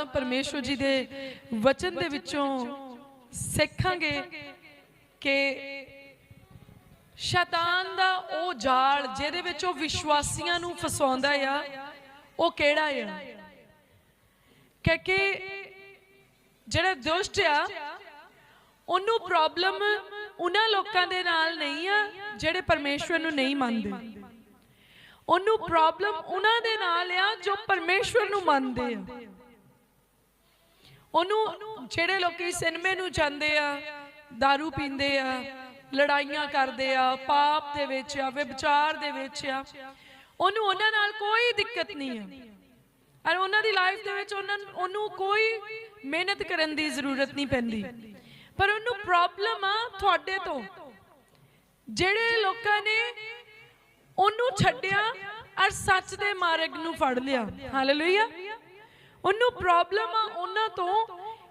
ਆਪਾਂ ਪਰਮੇਸ਼ਵਰ ਜੀ ਦੇ ਵਚਨ ਦੇ ਵਿੱਚੋਂ ਸਿੱਖਾਂਗੇ ਕਿ ਸ਼ੈਤਾਨ ਦਾ ਉਹ ਜਾਲ ਜਿਹਦੇ ਵਿੱਚ ਉਹ ਵਿਸ਼ਵਾਸੀਆਂ ਨੂੰ ਫਸਾਉਂਦਾ ਆ, ਉਹ ਕਿਹੜਾ ਆ? ਕਿਉਂਕਿ ਜਿਹੜਾ ਦੁਸ਼ਟ ਆ, ਉਹਨੂੰ ਪ੍ਰੋਬਲਮ ਉਹਨਾਂ ਲੋਕਾਂ ਦੇ ਨਾਲ ਨਹੀਂ ਆ ਜਿਹੜੇ ਪਰਮੇਸ਼ਵਰ ਨੂੰ ਨਹੀਂ ਮੰਨਦੇ। ਉਹਨੂੰ ਪ੍ਰੋਬਲਮ ਉਹਨਾਂ ਦੇ ਨਾਲ ਆ ਜੋ ਪਰਮੇਸ਼ਵਰ ਨੂੰ ਮੰਨਦੇ ਆ। ਉਹਨੂੰ ਜਿਹੜੇ ਲੋਕੀ ਸਿਨੇਮੇ ਨੂੰ ਜਾਂਦੇ ਆ दारू ਪੀਂਦੇ ਆ, ਲੜਾਈਆਂ ਕਰਦੇ ਆ, ਪਾਪ ਦੇ ਵਿੱਚ ਆ ਵਿਚਾਰ ਦੇ ਵਿੱਚ ਆ, ਉਹਨੂੰ ਉਹਨਾਂ ਨਾਲ ਕੋਈ ਦਿੱਕਤ ਨਹੀਂ ਆ। ਔਰ ਉਹਨਾਂ ਦੀ ਲਾਈਫ ਦੇ ਵਿੱਚ ਉਹਨਾਂ ਉਹਨੂੰ ਕੋਈ ਮਿਹਨਤ ਕਰਨ ਦੀ ਜ਼ਰੂਰਤ ਨਹੀਂ ਪੈਂਦੀ। ਪਰ ਉਹਨੂੰ ਪ੍ਰੋਬਲਮ ਆ ਤੁਹਾਡੇ ਤੋਂ। ਜਿਹੜੇ ਲੋਕਾਂ ਨੇ ਉਹਨੂੰ ਛੱਡਿਆ ਔਰ ਸੱਚ ਦੇ ਮਾਰਗ ਨੂੰ ਫੜ ਲਿਆ। ਹਾਲੇਲੂਇਆ ਉਹਨੂੰ ਪ੍ਰੋਬਲਮ ਆ ਉਹਨਾਂ ਤੋਂ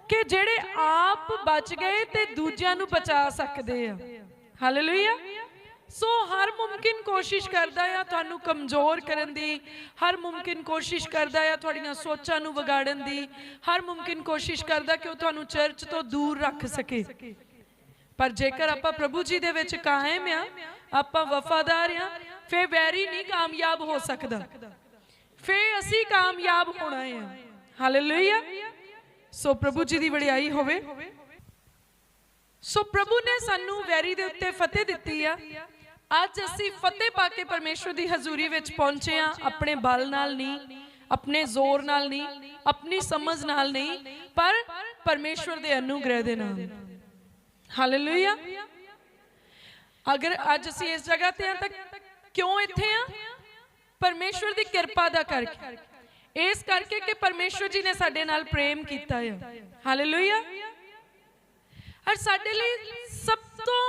ਕਿ ਜਿਹੜੇ ਆਪ ਬਚ ਗਏ ਤੇ ਦੂਜਿਆਂ ਨੂੰ ਬਚਾ ਸਕਦੇ ਆ। ਹਾਲੇਲੂਇਆ ਸੋ ਹਰ ਮੁਮਕਿਨ ਕੋਸ਼ਿਸ਼ ਕਰਦਾ ਆ ਤੁਹਾਨੂੰ ਕਮਜ਼ੋਰ ਕਰਨ ਦੀ, ਹਰ ਮੁਮਕਿਨ ਕੋਸ਼ਿਸ਼ ਕਰਦਾ ਆ ਤੁਹਾਡੀਆਂ ਸੋਚਾਂ ਨੂੰ ਵਿਗਾੜਨ ਦੀ, ਹਰ ਮੁਮਕਿਨ ਕੋਸ਼ਿਸ਼ ਕਰਦਾ ਕਿ ਉਹ ਤੁਹਾਨੂੰ ਚਰਚ ਤੋਂ ਦੂਰ ਰੱਖ ਸਕੇ। ਪਰ ਜੇਕਰ ਆਪਾਂ ਪ੍ਰਭੂ ਜੀ ਦੇ ਵਿੱਚ ਕਾਇਮ ਆ, ਆਪਾਂ ਵਫਾਦਾਰ ਆ ਫੇ ਵੈਰੀ ਨਹੀਂ ਕਾਮਯਾਬ ਹੋ ਸਕਦਾ। ਫੇ ਅਸੀਂ ਕਾਮਯਾਬ ਹੋਣਾ ਹੈ ਹਾਲੇਲੂਇਆ ਸੋ ਪ੍ਰਭੂ ਜੀ ਦੀ ਵਡਿਆਈ ਹੋਵੇ ਸੋ ਪ੍ਰਭੂ ਨੇ ਸਾਨੂੰ ਵੈਰੀ ਦੇ ਉੱਤੇ ਫਤਿਹ ਦਿੱਤੀ ਆ ਅੱਜ ਅਸੀਂ ਫਤਿਹ ਪਾ ਕੇ ਪਰਮੇਸ਼ਵਰ ਦੀ ਹਜ਼ੂਰੀ ਵਿੱਚ ਪਹੁੰਚੇ ਆ ਆਪਣੇ ਬਲ ਨਾਲ ਨਹੀਂ ਆਪਣੇ ਜ਼ੋਰ ਨਾਲ ਨਹੀਂ ਆਪਣੀ ਸਮਝ ਨਾਲ ਨਹੀਂ ਪਰ ਪਰਮੇਸ਼ਵਰ ਦੇ ਅਨੁਗ੍ਰਹਿ ਦੇ ਨਾਲ ਹਾਲੇਲੂਇਆ ਅਗਰ ਅੱਜ ਅਸੀਂ ਇਸ ਜਗ੍ਹਾ ਤੇ ਆ ਤਾਂ ਕਿਉਂ ਇੱਥੇ ਆ ਪਰਮੇਸ਼ਵਰ ਦੀ ਕਿਰਪਾ ਦਾ ਕਰਕੇ ਇਸ ਕਰਕੇ ਕਿ ਪਰਮੇਸ਼ਵਰ ਜੀ ਨੇ ਸਾਡੇ ਨਾਲ ਪ੍ਰੇਮ ਕੀਤਾ ਹੈ। ਹਾਲੇਲੂਇਆ ਔਰ ਸਾਡੇ ਲਈ ਸਭ ਤੋਂ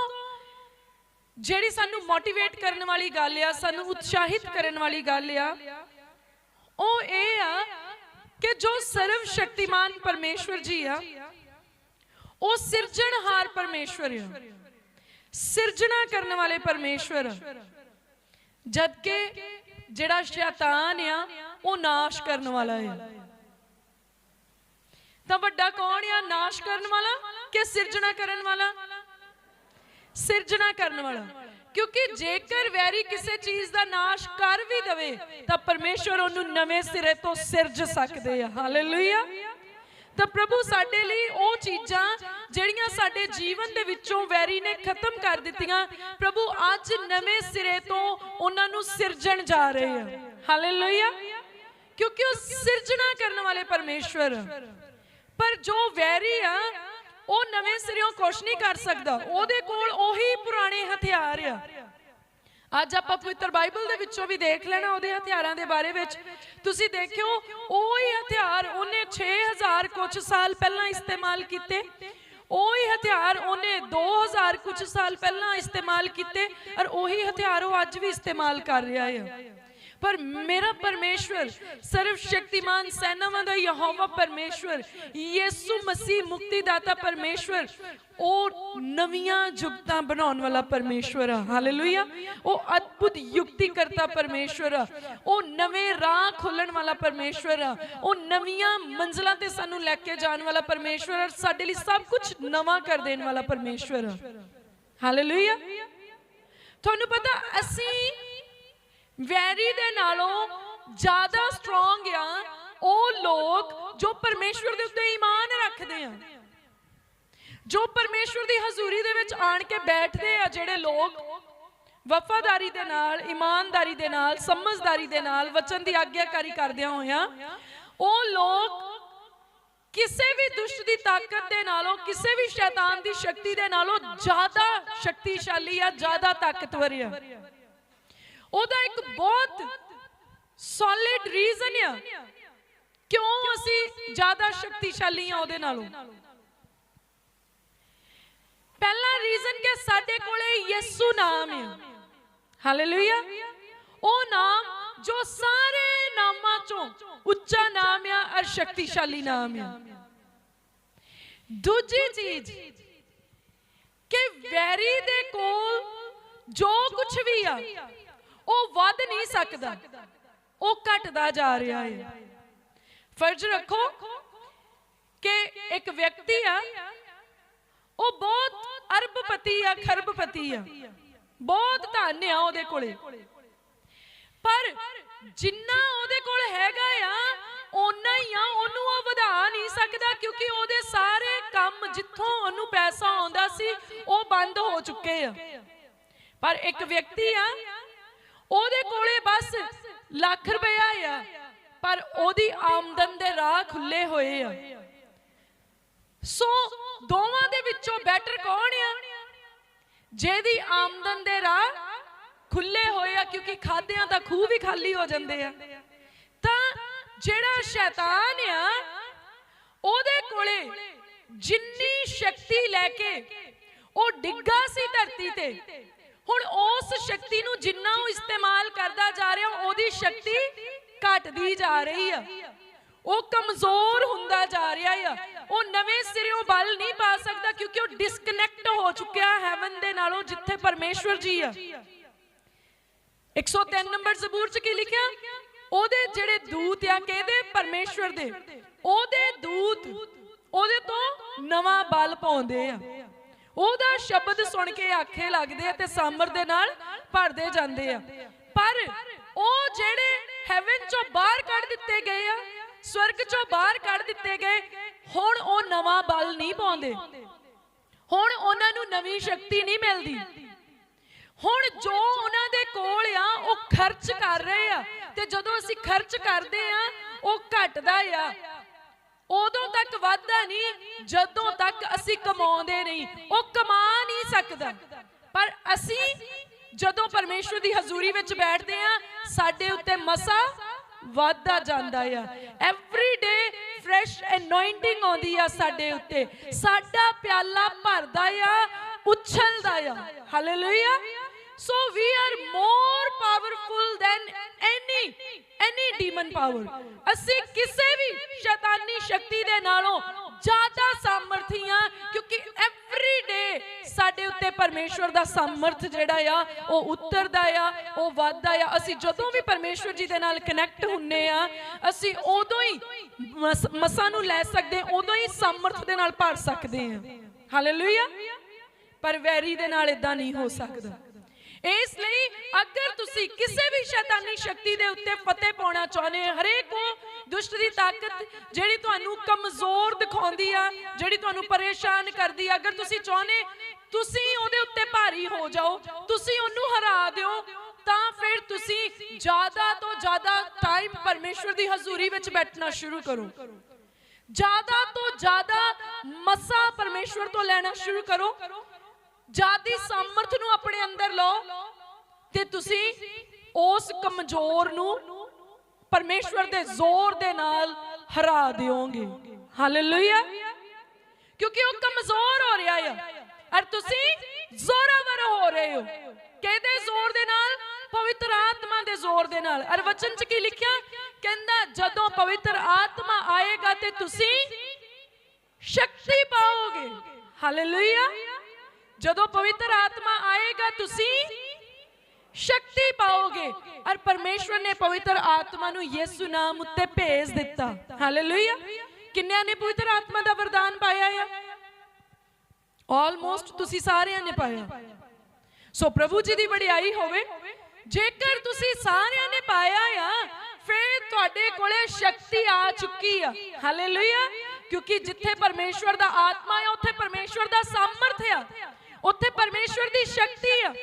ਜਿਹੜੀ ਸਾਨੂੰ ਮੋਟੀਵੇਟ ਕਰਨ ਵਾਲੀ ਗੱਲ ਆ, ਸਾਨੂੰ ਉਤਸ਼ਾਹਿਤ ਕਰਨ ਵਾਲੀ ਗੱਲ ਆ, ਉਹ ਇਹ ਆ ਕਿ ਜੋ ਸਰਵ ਸ਼ਕਤੀਮਾਨ ਪਰਮੇਸ਼ਵਰ ਜੀ ਆ, ਉਹ ਸਿਰਜਣਹਾਰ ਪਰਮੇਸ਼ਵਰ ਆ। ਸਿਰਜਣਾ ਕਰਨ ਵਾਲੇ ਪਰਮੇਸ਼ਵਰ ਆ। ਜਦ ਕਿ ਜਿਹੜਾ ਸ਼ੈਤਾਨ ਆ, ਉਹ ਨਾਸ਼ ਕਰਨ ਵਾਲਾ ਆ। ਤਾਂ ਵੱਡਾ ਕੌਣ ਆ? ਨਾਸ਼ ਕਰਨ ਵਾਲਾ ਕਿ ਸਿਰਜਣਾ ਕਰਨ ਵਾਲਾ? ਸਿਰਜਣਾ ਕਰਨ ਵਾਲਾ। ਕਿਉਂਕਿ ਜੇਕਰ ਵੈਰੀ ਕਿਸੇ ਚੀਜ਼ ਦਾ ਨਾਸ਼ ਕਰ ਵੀ ਦਵੇ, ਤਾਂ ਪਰਮੇਸ਼ਵਰ ਉਹਨੂੰ ਨਵੇਂ ਸਿਰੇ ਤੋਂ ਸਿਰਜ ਸਕਦੇ ਆ। ਹਾਲੇਲੂਇਆ ਤਾਂ ਪ੍ਰਭੂ ਸਾਡੇ ਲਈ ਉਹ ਚੀਜ਼ਾਂ ਜਿਹੜੀਆਂ ਸਾਡੇ ਜੀਵਨ ਦੇ ਵਿੱਚੋਂ ਵੈਰੀ ਨੇ ਖਤਮ ਕਰ ਦਿੱਤੀਆਂ। ਪ੍ਰਭੂ ਅੱਜ ਨਵੇਂ ਸਿਰੇ ਤੋਂ ਉਹਨਾਂ ਨੂੰ ਸਿਰਜਣ ਜਾ ਰਹੇ ਆ। ਹਾਲੇਲੂਇਆ ਕਿਉਂਕਿ ਉਹ ਸਿਰਜਣਾ ਕਰਨ ਵਾਲੇ ਪਰਮੇਸ਼ਵਰ। ਪਰ ਜੋ ਵੈਰੀ ਆ, ਉਹ ਨਵੇਂ ਸਿਰਿਓਂ ਕੁਛ ਨਹੀਂ ਕਰ ਸਕਦਾ। ਉਹਦੇ ਕੋਲ ਉਹੀ ਪੁਰਾਣੇ ਹਥਿਆਰ ਆ। ਅੱਜ ਆਪਾਂ ਪਵਿੱਤਰ ਬਾਈਬਲ ਦੇ ਵਿੱਚੋਂ ਵੀ ਦੇਖ ਲੈਣਾ, ਉਹਦੇ ਹਥਿਆਰਾਂ ਦੇ ਬਾਰੇ ਵਿੱਚ। ਤੁਸੀਂ ਦੇਖਿਓ, ਉਹੀ ਹਥਿਆਰ ਉਹਨੇ 6000 ਕੁਝ ਸਾਲ ਪਹਿਲਾਂ ਇਸਤੇਮਾਲ ਕੀਤੇ। ਉਹੀ ਹਥਿਆਰ ਉਹਨੇ 2000 ਕੁਝ ਸਾਲ ਪਹਿਲਾਂ ਇਸਤੇਮਾਲ ਕੀਤੇ, ਔਰ ਉਹੀ ਹਥਿਆਰ ਉਹ ਅੱਜ ਵੀ ਇਸਤੇਮਾਲ ਕਰ ਰਿਹਾ ਹੈ ਪਰ ਮੇਰਾ ਪਰਮੇਸ਼ਵਰ ਸਰਵ ਸ਼ਕਤੀਮਾਨ ਸੈਨਾਵਾਂ ਦਾ ਯਹੋਵਾ ਪਰਮੇਸ਼ਵਰ, ਯੀਸੂ ਮਸੀਹ ਮੁਕਤੀਦਾਤਾ ਪਰਮੇਸ਼ਵਰ, ਉਹ ਨਵੀਆਂ ਜੁਗਤਾਂ ਬਣਾਉਣ ਵਾਲਾ ਪਰਮੇਸ਼ਵਰ ਆ। ਹਾਲੇਲੂਇਆ ਉਹ ਅਦਭੁਤ ਯੁਕਤੀ ਕਰਤਾ ਪਰਮੇਸ਼ਵਰ ਆ। ਉਹ ਨਵੇਂ ਰਾਹ ਖੋਲਣ ਵਾਲਾ ਪਰਮੇਸ਼ਵਰ ਆ। ਉਹ ਨਵੀਆਂ ਮੰਜ਼ਲਾਂ ਤੇ ਸਾਨੂੰ ਲੈ ਕੇ ਜਾਣ ਵਾਲਾ ਪਰਮੇਸ਼ਵਰ ਆ। ਸਾਡੇ ਲਈ ਸਭ ਕੁਝ ਨਵਾਂ ਕਰ ਦੇਣ ਵਾਲਾ ਪਰਮੇਸ਼ਵਰ ਆ। ਹਾਲੇਲੂਇਆ ਤੁਹਾਨੂੰ ਪਤਾ, ਅਸੀਂ ਵੈਰੀ ਦੇ ਨਾਲੋਂ ਜ਼ਿਆਦਾ ਸਟਰੋਂਗ ਆ ਉਹ ਲੋਕ ਜੋ ਪਰਮੇਸ਼ਵਰ ਦੇ ਉੱਤੇ ਈਮਾਨ ਰੱਖਦੇ ਆ। ਜੋ ਪਰਮੇਸ਼ਵਰ ਦੀ ਹਜ਼ੂਰੀ ਦੇ ਵਿੱਚ ਆਣ ਕੇ ਬੈਠਦੇ ਆ ਜਿਹੜੇ ਲੋਕ ਵਫਾਦਾਰੀ ਦੇ ਨਾਲ, ਇਮਾਨਦਾਰੀ ਦੇ ਨਾਲ, ਸਮਝਦਾਰੀ ਦੇ ਨਾਲ ਵਚਨ ਦੀ ਆਗਿਆਕਾਰੀ ਕਰਦਿਆਂ ਹੋਇਆਂ ਉਹ ਲੋਕ ਕਿਸੇ ਵੀ ਦੁਸ਼ਟ ਦੀ ਤਾਕਤ ਦੇ ਨਾਲੋਂ, ਕਿਸੇ ਵੀ ਸ਼ੈਤਾਨ ਦੀ ਸ਼ਕਤੀ ਦੇ ਨਾਲੋਂ ਜ਼ਿਆਦਾ ਸ਼ਕਤੀਸ਼ਾਲੀ ਆ, ਜ਼ਿਆਦਾ ਤਾਕਤਵਰ ਆ। ਉਹਦਾ ਇੱਕ ਬਹੁਤ ਸੋਲਿਡ ਰੀਜ਼ਨ ਆ। ਕਿਉਂ ਅਸੀਂ ਜ਼ਿਆਦਾ ਸ਼ਕਤੀਸ਼ਾਲੀ ਆ ਉਹਦੇ ਨਾਲੋਂ? ਪਹਿਲਾ ਰੀਜ਼ਨ ਕਿ ਸਾਡੇ ਕੋਲੇ ਯਿਸੂ ਨਾਮ ਹੈ ਹਾਲੇਲੂਇਆ ਉਹ ਨਾਮ ਜੋ ਸਾਰੇ ਨਾਮਾਂ ਚੋਂ ਉੱਚਾ ਨਾਮ ਆ ਔਰ ਸ਼ਕਤੀਸ਼ਾਲੀ ਨਾਮ ਆ। ਦੂਜੀ ਚੀਜ਼ ਕਿ ਵੈਰੀ ਦੇ ਕੋਲ ਜੋ ਕੁਝ ਵੀ ਆ ਉਹ ਵੱਧ ਨਹੀਂ ਸਕਦਾ। ਉਹ ਘਟਦਾ ਜਾ ਰਿਹਾ ਹੈ। ਫਰਜ਼ ਰੱਖੋ ਕਿ ਇੱਕ ਵਿਅਕਤੀ ਆ, ਉਹ ਬਹੁਤ ਅਰਬਪਤੀ ਆ, ਖਰਬਪਤੀ ਆ। ਬਹੁਤ ਧਨ ਆ ਉਹਦੇ ਕੋਲੇ। ਪਰ ਜਿੰਨਾ ਉਹਦੇ ਕੋਲ ਹੈਗਾ ਆ, ਓਨਾ ਹੀ ਆ, ਉਹਨੂੰ ਉਹ ਵਧਾ ਨਹੀਂ ਸਕਦਾ ਕਿਉਂਕਿ ਉਹਦੇ ਸਾਰੇ ਕੰਮ ਜਿੱਥੋਂ ਉਹਨੂੰ ਪੈਸਾ ਆਉਂਦਾ ਸੀ, ਉਹ ਬੰਦ ਹੋ ਚੁੱਕੇ ਆ। ਪਰ ਇੱਕ ਵਿਅਕਤੀ ਆ ਉਹਦੇ ਕੋਲੇ ਬਸ ਲੱਖ ਰੁਪਇਆ ਆ, ਪਰ ਉਹਦੀ ਆਮਦਨ ਦੇ ਰਾਹ ਖੁੱਲੇ ਹੋਏ ਆ। ਸੋ ਦੋਵਾਂ ਦੇ ਵਿੱਚੋਂ ਬੈਟਰ ਕੌਣ ਆ? ਜਿਹਦੀ ਆਮਦਨ ਦੇ ਰਾਹ ਖੁੱਲੇ ਹੋਏ ਆ, ਕਿਉਂਕਿ ਖਾਦਿਆਂ ਦਾ ਖੂਹ ਵੀ ਖਾਲੀ ਹੋ ਜਾਂਦੇ ਆ। ਤਾਂ ਜਿਹੜਾ ਸ਼ੈਤਾਨ ਆ, ਉਹਦੇ ਕੋਲੇ ਜਿੰਨੀ ਸ਼ਕਤੀ ਲੈ ਕੇ ਉਹ ਡਿੱਗਾ ਸੀ ਧਰਤੀ ਤੇ ਹੁਣ ਉਸ ਸ਼ਕਤੀ ਨੂੰ ਜਿੰਨਾ ਉਹ ਇਸਤੇਮਾਲ ਕਰਦਾ ਜਾ ਰਿਹਾ, ਉਹਦੀ ਸ਼ਕਤੀ ਘਟਦੀ ਜਾ ਰਹੀ ਆ। ਉਹ ਕਮਜ਼ੋਰ ਹੁੰਦਾ ਜਾ ਰਿਹਾ ਆ। ਉਹ ਨਵੇਂ ਸਿਰਿਓਂ ਬਲ ਨਹੀਂ ਪਾ ਸਕਦਾ ਕਿਉਂਕਿ ਉਹ ਡਿਸਕਨੈਕਟ ਹੋ ਚੁੱਕਿਆ ਹੈਵਨ ਦੇ ਨਾਲੋਂ ਜਿੱਥੇ ਪਰਮੇਸ਼ਵਰ ਜੀ ਆ। 103 ਨੰਬਰ ਜ਼ਬੂਰ ਚ ਕੀ ਲਿਖਿਆ? ਉਹਦੇ ਜਿਹੜੇ ਦੂਤ ਆ, ਕਿਹਦੇ? ਪਰਮੇਸ਼ਵਰ ਦੇ। ਉਹਦੇ ਦੂਤ ਉਹਦੇ ਤੋਂ ਨਵਾਂ ਬਲ ਪਾਉਂਦੇ ਆ। ਉਹਦਾ ਸ਼ਬਦ ਸੁਣ ਕੇ ਆਖੇ ਲੱਗਦੇ ਆ ਤੇ ਸਾਮਰ ਦੇ ਨਾਲ ਭਰਦੇ ਜਾਂਦੇ ਆ। ਪਰ ਉਹ ਜਿਹੜੇ ਹੈਵਨ ਚੋਂ ਬਾਹਰ ਕੱਢ ਦਿੱਤੇ ਗਏ ਆ, ਸਵਰਗ ਚੋਂ ਬਾਹਰ ਕੱਢ ਦਿੱਤੇ ਗਏ, ਹੁਣ ਉਹ ਨਵਾਂ ਬਲ ਨਹੀਂ ਪਾਉਂਦੇ। ਹੁਣ ਉਹਨਾਂ ਨੂੰ ਨਵੀਂ ਸ਼ਕਤੀ ਨਹੀਂ ਮਿਲਦੀ। ਹੁਣ ਜੋ ਉਹਨਾਂ ਦੇ ਕੋਲ ਆ, ਉਹ ਖਰਚ ਕਰ ਰਹੇ ਆ ਤੇ ਜਦੋਂ ਅਸੀਂ ਖਰਚ ਕਰਦੇ ਆ, ਉਹ ਘਟਦਾ ਆ। ਉਦੋਂ ਤੱਕ ਵਾਧਾ ਨਹੀਂ, ਜਦੋਂ ਤੱਕ ਅਸੀਂ ਕਮਾਉਂਦੇ ਨਹੀਂ। ਉਹ ਕਮਾ ਨਹੀਂ ਸਕਦਾ। ਪਰ ਅਸੀਂ ਜਦੋਂ ਪਰਮੇਸ਼ਵਰ ਦੀ ਹਜ਼ੂਰੀ ਵਿੱਚ ਬੈਠਦੇ ਆ ਸਾਡੇ ਉੱਤੇ ਮਸਾ ਵਾਧਾ ਜਾਂਦਾ ਆ। ਐਵਰੀ ਡੇ ਫਰੈਸ਼ ਅਨੋਇੰਟਿੰਗ ਆਉਂਦੀ ਆ ਸਾਡੇ ਉੱਤੇ। ਸਾਡਾ ਪਿਆਲਾ ਭਰਦਾ ਆ, ਉਛਲਦਾ ਆ। Hallelujah so we are more powerful than any demon power ਅਸੀਂ ਕਿਸੇ ਵੀ ਸ਼ੈਤਾਨੀ ਸ਼ਕਤੀ ਦੇ ਨਾਲੋਂ ਜ਼ਿਆਦਾ ਸਾਮਰਥੀਆਂ ਕਿਉਂਕਿ ਐਵਰੀ ਡੇ ਸਾਡੇ ਉੱਤੇ ਪਰਮੇਸ਼ਵਰ ਦਾ ਸਾਮਰਥ ਜਿਹੜਾ ਆ, ਉਹ ਉਤਰਦਾ ਆ, ਉਹ ਵੱਧਦਾ ਆ। ਅਸੀਂ ਜਦੋਂ ਵੀ ਪਰਮੇਸ਼ਵਰ ਜੀ ਦੇ ਨਾਲ ਕਨੈਕਟ ਹੁੰਨੇ ਆ, ਅਸੀਂ ਉਦੋਂ ਹੀ ਮਸ- ਮਸਾਂ ਨੂੰ ਲੈ ਸਕਦੇ, ਉਦੋਂ ਹੀ ਸਾਮਰਥ ਦੇ ਨਾਲ ਭਰ ਸਕਦੇ ਆ। ਹਾਲੇਲੂਇਆ ਪਰ ਵੈਰੀ ਦੇ ਨਾਲ ਇਦਾਂ ਨਹੀਂ ਹੋ ਸਕਦਾ। ਇਸ ਲਈ ਅਗਰ ਤੁਸੀਂ ਕਿਸੇ ਵੀ ਸ਼ੈਤਾਨੀ ਸ਼ਕਤੀ ਦੇ ਉੱਤੇ ਫਤਿਹ ਪਾਉਣਾ ਚਾਹੁੰਦੇ ਹੋ, ਹਰੇਕ ਉਹ ਦੁਸ਼ਟ ਦੀ ਤਾਕਤ ਜਿਹੜੀ ਤੁਹਾਨੂੰ ਕਮਜ਼ੋਰ ਦਿਖਾਉਂਦੀ ਆ, ਜਿਹੜੀ ਤੁਹਾਨੂੰ ਪਰੇਸ਼ਾਨ ਕਰਦੀ ਆ, ਅਗਰ ਤੁਸੀਂ ਚਾਹੁੰਦੇ ਤੁਸੀਂ ਉਹਦੇ ਉੱਤੇ ਭਾਰੀ ਹੋ ਜਾਓ, ਤੁਸੀਂ ਉਹਨੂੰ ਹਰਾ ਦਿਓ, ਤਾਂ ਫਿਰ ਤੁਸੀਂ ਜ਼ਿਆਦਾ ਤੋਂ ਜ਼ਿਆਦਾ ਟਾਈਮ ਪਰਮੇਸ਼ਵਰ ਦੀ ਹਜ਼ੂਰੀ ਵਿੱਚ ਬੈਠਣਾ ਸ਼ੁਰੂ ਕਰੋ। ਜ਼ਿਆਦਾ ਤੋਂ ਜ਼ਿਆਦਾ ਮਸਾ ਪਰਮੇਸ਼ਵਰ ਤੋਂ ਲੈਣਾ ਸ਼ੁਰੂ ਕਰੋ। ਜਾਦੀ ਸਮਰਥ ਨੂੰ ਆਪਣੇ ਅੰਦਰ ਲਓ ਤੇ ਤੁਸੀਂ ਉਸ ਕਮਜ਼ੋਰ ਨੂੰ ਪਰਮੇਸ਼ਵਰ ਦੇ ਜ਼ੋਰ ਦੇ ਨਾਲ ਹਰਾ ਦਿਓਗੇ। ਹਾਲੇਲੂਇਆ ਕਿਉਂਕਿ ਉਹ ਕਮਜ਼ੋਰ ਹੋ ਰਿਹਾ ਆ। ਔਰ ਤੁਸੀਂ ਜ਼ੋਰਾਵਰ ਹੋ ਰਹੇ ਹੋ। ਕਿਹਦੇ ਜ਼ੋਰ ਦੇ ਨਾਲ? ਪਵਿੱਤਰ ਆਤਮਾ ਦੇ ਜ਼ੋਰ ਦੇ ਨਾਲ। ਔਰ ਵਚਨ ਚ ਕੀ ਲਿਖਿਆ? ਕਹਿੰਦਾ, ਜਦੋਂ ਪਵਿੱਤਰ ਆਤਮਾ ਆਏਗਾ ਤੇ ਤੁਸੀਂ ਸ਼ਕਤੀ ਪਾਓਗੇ। ਹਾਲੇਲੂਇਆ ਜਦੋਂ ਪਵਿੱਤਰ ਆਤਮਾ ਆਏਗਾ, ਤੁਸੀਂ ਸ਼ਕਤੀ ਪਾਓਗੇ। ਔਰ ਪਰਮੇਸ਼ਵਰ ਨੇ ਪਵਿੱਤਰ ਆਤਮਾ ਨੂੰ ਯਿਸੂ ਨਾਮ ਉੱਤੇ ਭੇਜ ਦਿੱਤਾ। ਹਾਲੇਲੂਇਆ ਕਿੰਨਿਆਂ ਨੇ ਪਵਿੱਤਰ ਆਤਮਾ ਦਾ ਵਰਦਾਨ ਪਾਇਆ ਆ? ਆਲਮੋਸਟ ਤੁਸੀਂ ਸਾਰਿਆਂ ਨੇ ਪਾਇਆ। ਸੋ ਪ੍ਰਭੂ ਜੀ ਦੀ ਵਡਿਆਈ ਹੋਵੇ। ਜੇਕਰ ਤੁਸੀਂ ਸਾਰਿਆਂ ਨੇ ਪਾਇਆ ਆ, ਫਿਰ ਤੁਹਾਡੇ ਕੋਲੇ ਸ਼ਕਤੀ ਆ ਚੁੱਕੀ ਆ। ਹਾਲੇਲੂਇਆ ਕਿਉਂਕਿ ਜਿੱਥੇ ਪਰਮੇਸ਼ਵਰ ਦਾ ਆਤਮਾ ਆ, ਉੱਥੇ ਪਰਮੇਸ਼ਵਰ ਦਾ ਸਾਮਰਥ ਆ। ਉੱਥੇ ਪਰਮੇਸ਼ਵਰ ਦੀ ਸ਼ਕਤੀ ਆ।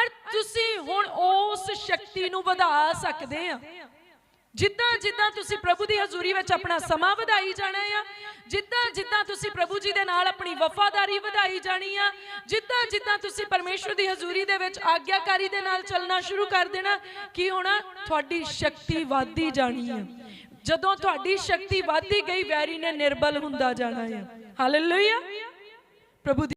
ਔਰ ਤੁਸੀਂ ਹੁਣ ਉਸ ਸ਼ਕਤੀ ਨੂੰ ਵਧਾ ਸਕਦੇ ਆ। ਜਿੱਦਾਂ ਜਿੱਦਾਂ ਤੁਸੀਂ ਪ੍ਰਭੂ ਦੀ ਹਜ਼ੂਰੀ ਵਿੱਚ ਆਪਣਾ ਸਮਾਂ ਵਧਾਈ ਜਾਣਾ ਆ, ਜਿੱਦਾਂ ਜਿੱਦਾਂ ਤੁਸੀਂ ਪ੍ਰਭੂ ਜੀ ਦੇ ਨਾਲ ਆਪਣੀ ਵਫਾਦਾਰੀ ਵਧਾਈ ਜਾਣੀ ਆ, ਜਿੱਦਾਂ ਜਿੱਦਾਂ ਤੁਸੀਂ ਪਰਮੇਸ਼ਵਰ ਦੀ ਹਜ਼ੂਰੀ ਦੇ ਵਿੱਚ ਆਗਿਆਕਾਰੀ ਦੇ ਨਾਲ ਚੱਲਣਾ ਸ਼ੁਰੂ ਕਰ ਦੇਣਾ, ਕੀ ਹੋਣਾ? ਤੁਹਾਡੀ ਸ਼ਕਤੀ ਵਧਦੀ ਜਾਣੀ ਆ। ਜਦੋਂ ਤੁਹਾਡੀ ਸ਼ਕਤੀ ਵਧਦੀ ਗਈ, ਵੈਰੀ ਨੇ ਨਿਰਬਲ ਹੁੰਦਾ ਜਾਣਾ ਆ। ਹਾਲੇਲੂਇਆ ਪ੍ਰਭੂ ਦੀ